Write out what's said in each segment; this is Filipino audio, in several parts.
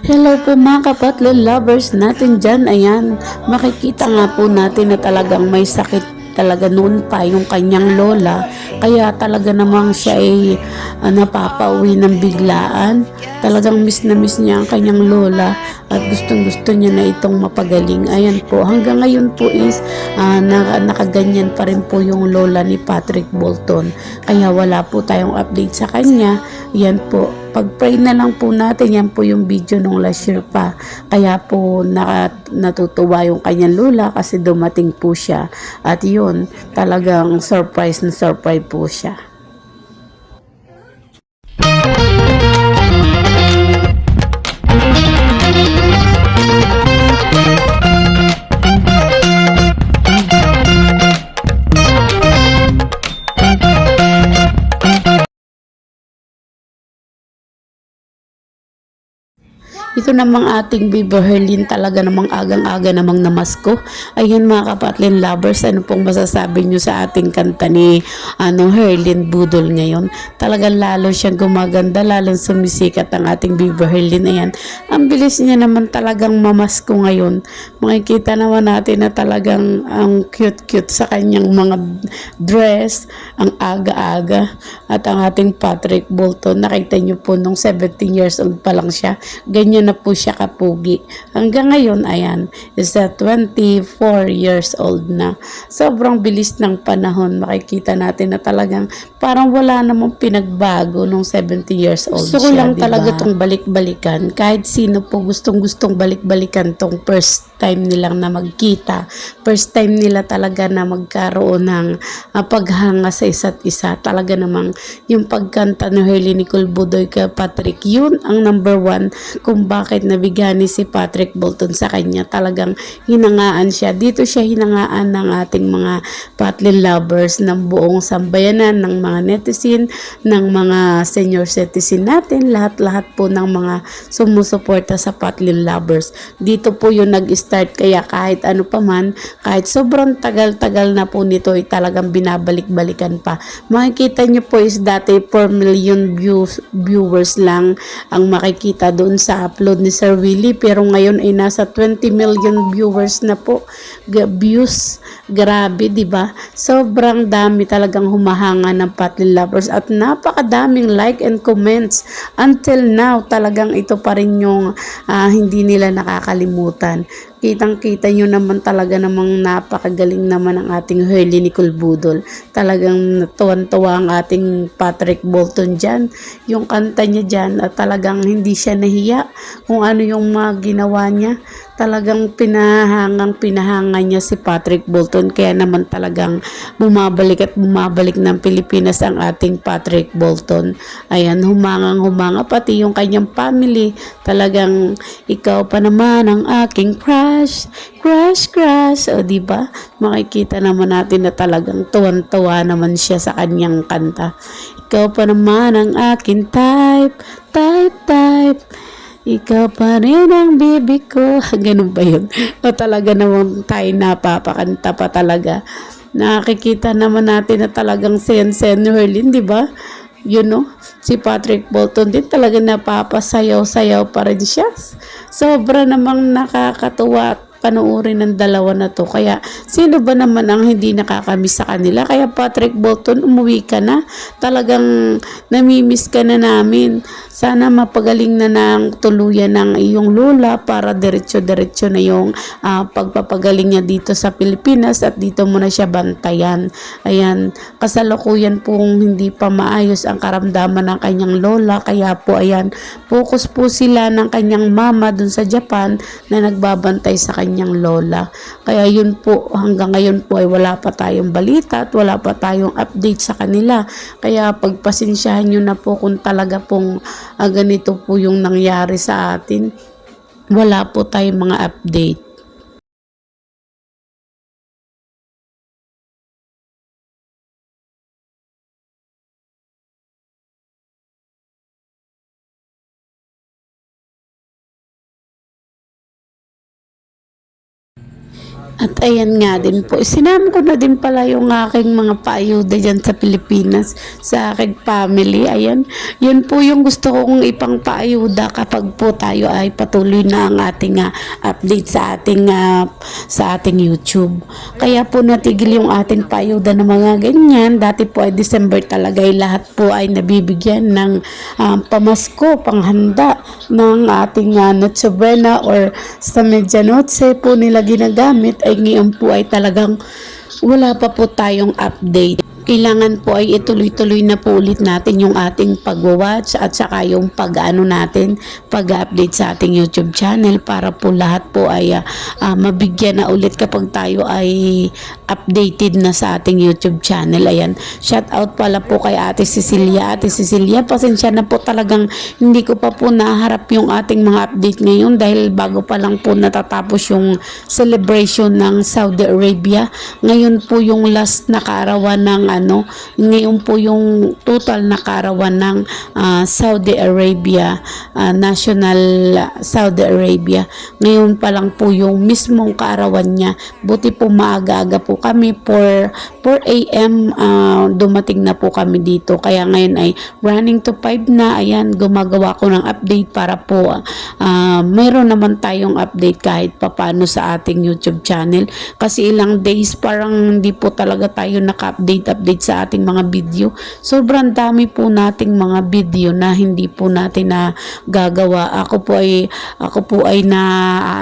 Hello po mga kapatid lovers natin dyan. Ayan, makikita nga po natin na talagang may sakit talaga noon pa yung kanyang lola. Kaya talaga namang siya ay ah, napapauwi ng biglaan. Talagang miss na miss niya ang kanyang lola at gustong gusto niya na itong mapagaling. Ayan po, hanggang ngayon po is ah, naka, nakaganyan pa rin po yung lola ni Patrick Bolton. Kaya wala po tayong update sa kanya. Yan po, pag-pray na lang po natin, yan po yung video nung last year pa. Kaya po naka, natutuwa yung kanyang lula kasi dumating po siya. At yun, talagang surprise na surprise po siya. Ito namang ating Bibo Herlin talaga namang agang-aga namang namasko. Ayun mga kapatlin lovers, ano pong masasabi nyo sa ating kanta ni ano, Herlin Budol ngayon? Talagang lalo siyang gumaganda, lalong sumisikat ang ating Bibo Herlin. Ayan, ang bilis niya naman talagang mamasko ngayon. Makikita naman natin na talagang ang cute-cute sa kanyang mga dress, ang aga-aga. At ang ating Patrick Bolton, nakita niyo po nung 17 years old pa lang siya, ganyan na po siya kapugi. Hanggang ngayon, ayan, is that 24 years old na. Sobrang bilis ng panahon. Makikita natin na talagang parang wala namang pinagbago nung 70 years old Gusto siya, lang diba? talaga tong balik-balikan. Kahit sino po gustong-gustong balik-balikan tong first time nilang na magkita. First time nila talaga na magkaroon ng ah, paghanga sa isa't isa. Talaga namang yung pagkanta ni Hurley Nicole Budoy kay Patrick, yun ang number one kung bakit nabigyan ni si Patrick Bolton sa kanya. Talagang hinangaan siya. Dito siya hinangaan ng ating mga Patlin lovers ng buong sambayanan, ng mga netizen, ng mga senior citizen natin, lahat-lahat po ng mga sumusuporta sa Patlin lovers. Dito po yung nag-start kaya kahit ano pa man, kahit sobrang tagal-tagal na po nito ay talagang binabalik-balikan pa. Makikita nyo po is dati 4 million views, viewers lang ang makikita doon sa upload ni Sir Willie pero ngayon ay nasa 20 million viewers na po. G- views, grabe 'di ba? Sobrang dami talagang humahanga ng Patlin lovers at napakadaming like and comments. Until now, talagang ito pa rin yung ah, hindi nila nakakalimutan. Kitang-kita nyo naman talaga namang napakagaling naman ang ating Hurley Nicole Budol. Talagang tuwan-tuwa ang ating Patrick Bolton dyan. Yung kanta niya dyan at talagang hindi siya nahiya kung ano yung mga ginawa niya. Talagang pinahangang pinahanga niya si Patrick Bolton kaya naman talagang bumabalik at bumabalik ng Pilipinas ang ating Patrick Bolton. Ayan, humangang humanga pati yung kanyang family. Talagang ikaw pa naman ang aking crush, crush, crush. O di ba? Makikita naman natin na talagang tuwan-tuwa naman siya sa kanyang kanta. Ikaw pa naman ang akin type, type, type. Ikaw pa rin ang baby ko. Ganun ba yun? O talaga namang tayo napapakanta pa talaga. Nakikita naman natin na talagang sen-sen ni Herlin, di ba? You know, si Patrick Bolton din talaga napapasayaw-sayaw pa rin siya. Sobra namang nakakatuwa at panuorin ng dalawa na to. Kaya, sino ba naman ang hindi nakakamiss sa kanila? Kaya Patrick Bolton, umuwi ka na. Talagang namimiss ka na namin. Sana mapagaling na ng tuluyan ng iyong lula para diretso-diretso na yung ah, pagpapagaling niya dito sa Pilipinas at dito mo na siya bantayan. Ayan, kasalukuyan pong hindi pa maayos ang karamdaman ng kanyang lola. Kaya po, ayan, focus po sila ng kanyang mama dun sa Japan na nagbabantay sa kanyang lola. Kaya yun po, hanggang ngayon po ay wala pa tayong balita at wala pa tayong update sa kanila. Kaya pagpasensyahan nyo na po kung talaga pong ah, ganito po yung nangyari sa atin. Wala po tayong mga update. At ayan nga din po, sinama ko na din pala yung aking mga paayuda dyan sa Pilipinas, sa aking family. Ayan, yun po yung gusto kong ipang paayuda kapag po tayo ay patuloy na ang ating ah, update sa ating ah, sa ating YouTube. Kaya po natigil yung ating paayuda ng mga ganyan. Dati po ay December talaga ay lahat po ay nabibigyan ng ah, pamasko, panghanda ng ating uh, Noche or sa Medianoche po nila ginagamit ay ngayon po ay talagang wala pa po tayong update. Kailangan po ay ituloy-tuloy na po ulit natin yung ating pag-watch at saka yung pag-ano natin, pag-update sa ating YouTube channel para po lahat po ay ah, ah, mabigyan na ulit kapag tayo ay updated na sa ating YouTube channel. Ayan, shout out pala po kay Ate Cecilia. Ate Cecilia, pasensya na po talagang hindi ko pa po naharap yung ating mga update ngayon dahil bago pa lang po natatapos yung celebration ng Saudi Arabia. Ngayon po yung last na kaarawan ng ano, ngayon po yung total na kaarawan ng ah, Saudi Arabia, ah, National Saudi Arabia. Ngayon pa lang po yung mismong kaarawan niya. Buti po maaga-aga po kami for 4 a.m. ah, dumating na po kami dito. Kaya ngayon ay running to 5 na. Ayan, gumagawa ko ng update para po ah, mayroon naman tayong update kahit papano sa ating YouTube channel. Kasi ilang days parang hindi po talaga tayo naka-update update sa ating mga video. Sobrang dami po nating mga video na hindi po natin na gagawa. Ako po ay ako po ay na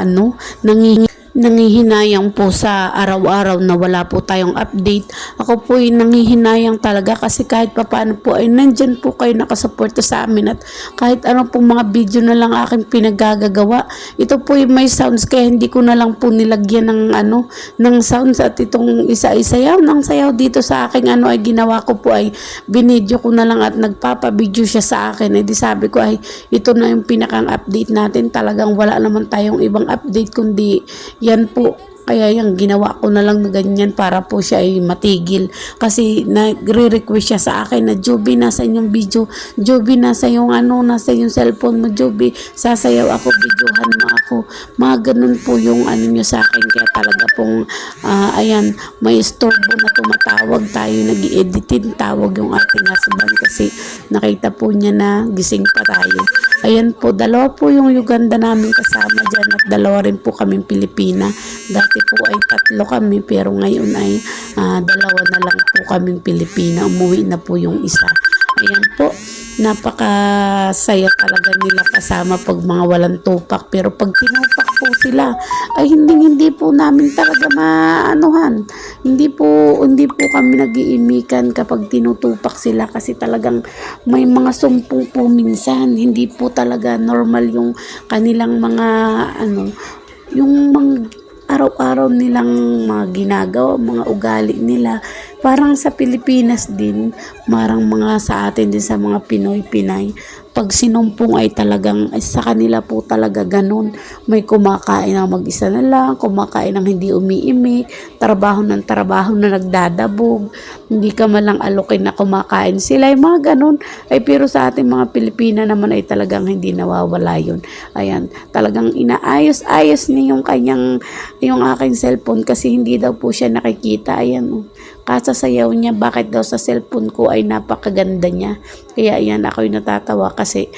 ano, nangingi nangihinayang po sa araw-araw na wala po tayong update. Ako po ay nangihinayang talaga kasi kahit papaano po ay nandyan po kayo nakasuporta sa amin at kahit ano po mga video na lang aking pinagagagawa. Ito po ay may sounds kaya hindi ko na lang po nilagyan ng ano ng sounds at itong isa-isa yaw ng sayaw dito sa aking ano ay ginawa ko po ay binidyo ko na lang at nagpapabidyo siya sa akin. Eh di sabi ko ay ito na yung pinakang update natin. Talagang wala naman tayong ibang update kundi yan po. Kaya yung ginawa ko na lang ganyan para po siya ay matigil. Kasi nagre-request siya sa akin na Joby, nasa yung video. Joby, nasa yung ano, nasa yung cellphone mo, Joby. Sasayaw ako, videohan mo ako. Mga ganun po yung ano nyo sa akin. Kaya talaga pong, ah, ayan, may storbo na tumatawag tayo. nag editin tawag yung ating husband kasi nakita po niya na gising pa tayo. Ayan po, dalawa po yung Uganda namin kasama dyan at dalawa rin po kaming Pilipina. Dati po ay tatlo kami pero ngayon ay ah, dalawa na lang po kaming Pilipina. Umuwi na po yung isa. Ayan po, napakasaya talaga nila kasama pag mga walang tupak. Pero pag tinupak po sila, ay hindi hindi po namin talaga maanuhan. Hindi po hindi po kami nag-iimikan kapag tinutupak sila kasi talagang may mga sumpong po minsan. Hindi po talaga normal yung kanilang mga ano, yung mga araw-araw nilang mga ginagawa, mga ugali nila. Parang sa Pilipinas din, marang mga sa atin din sa mga Pinoy-Pinay, pag sinumpong ay talagang sa kanila po talaga ganun. May kumakain ng mag-isa na lang, kumakain ng hindi umiimik, trabaho ng trabaho na nagdadabog, hindi ka man lang alokin na kumakain sila, ay mga ganun. Ay pero sa ating mga Pilipina naman ay talagang hindi nawawala yun. Ayan, talagang inaayos-ayos niya yung kanyang, yung aking cellphone kasi hindi daw po siya nakikita. Ayan, oh. Kasasayaw niya, bakit daw sa cellphone ko ay napakaganda niya. Kaya yan, ako'y natatawa kasi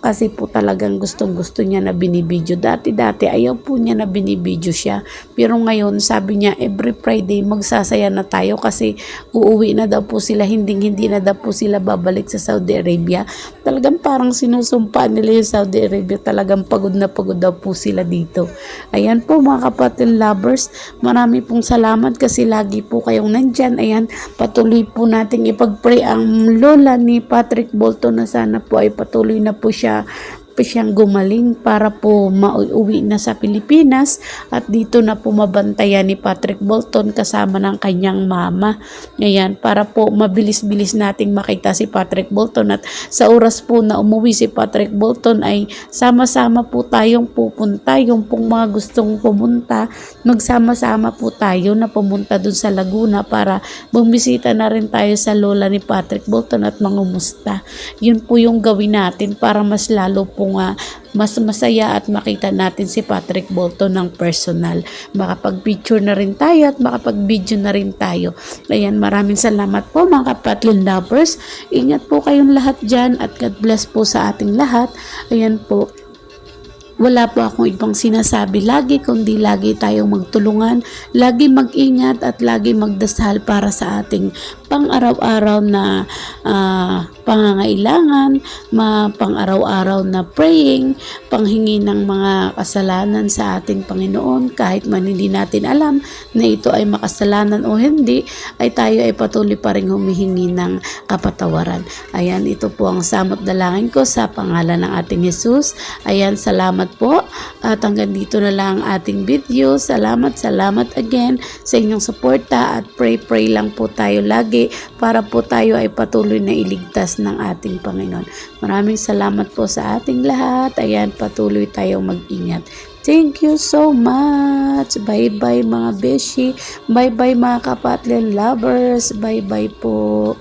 kasi po talagang gustong gusto niya na binibidyo. Dati-dati ayaw po niya na binibidyo siya. Pero ngayon sabi niya every Friday magsasaya na tayo kasi uuwi na daw po sila. Hindi hindi na daw po sila babalik sa Saudi Arabia. Talagang parang sinusumpa nila yung Saudi Arabia. Talagang pagod na pagod daw po sila dito. Ayan po mga kapatid lovers. Marami pong salamat kasi lagi po kayong nandyan. Ayan, patuloy po nating ipag-pray ang lola ni Patrick Bolton na sana po ay patuloy na po siya yeah pa siyang gumaling para po mauwi na sa Pilipinas at dito na po mabantayan ni Patrick Bolton kasama ng kanyang mama. Ayan, para po mabilis-bilis nating makita si Patrick Bolton at sa oras po na umuwi si Patrick Bolton ay sama-sama po tayong pupunta. Yung pong mga gustong pumunta, magsama-sama po tayo na pumunta dun sa Laguna para bumisita na rin tayo sa lola ni Patrick Bolton at mangumusta. Yun po yung gawin natin para mas lalo pong kung ah, mas masaya at makita natin si Patrick Bolton ng personal. Makapag-picture na rin tayo at makapag-video na rin tayo. Ayan, maraming salamat po mga kapatlin lovers. Ingat po kayong lahat dyan at God bless po sa ating lahat. Ayan po, wala po akong ibang sinasabi lagi kundi lagi tayong magtulungan, lagi mag-ingat at lagi magdasal para sa ating pang-araw-araw na ah, pangangailangan, ma pang-araw-araw na praying, panghingi ng mga kasalanan sa ating Panginoon kahit man hindi natin alam na ito ay makasalanan o hindi ay tayo ay patuloy pa rin humihingi ng kapatawaran. Ayan, ito po ang samot dalangin ko sa pangalan ng ating Jesus. Ayan, salamat po. At hanggang dito na lang ang ating video. Salamat, salamat again sa inyong suporta at pray-pray lang po tayo lagi para po tayo ay patuloy na iligtas ng ating Panginoon. Maraming salamat po sa ating lahat. Ayan, patuloy tayong mag-ingat. Thank you so much. Bye-bye mga beshi. Bye-bye mga kapatlen lovers. Bye-bye po.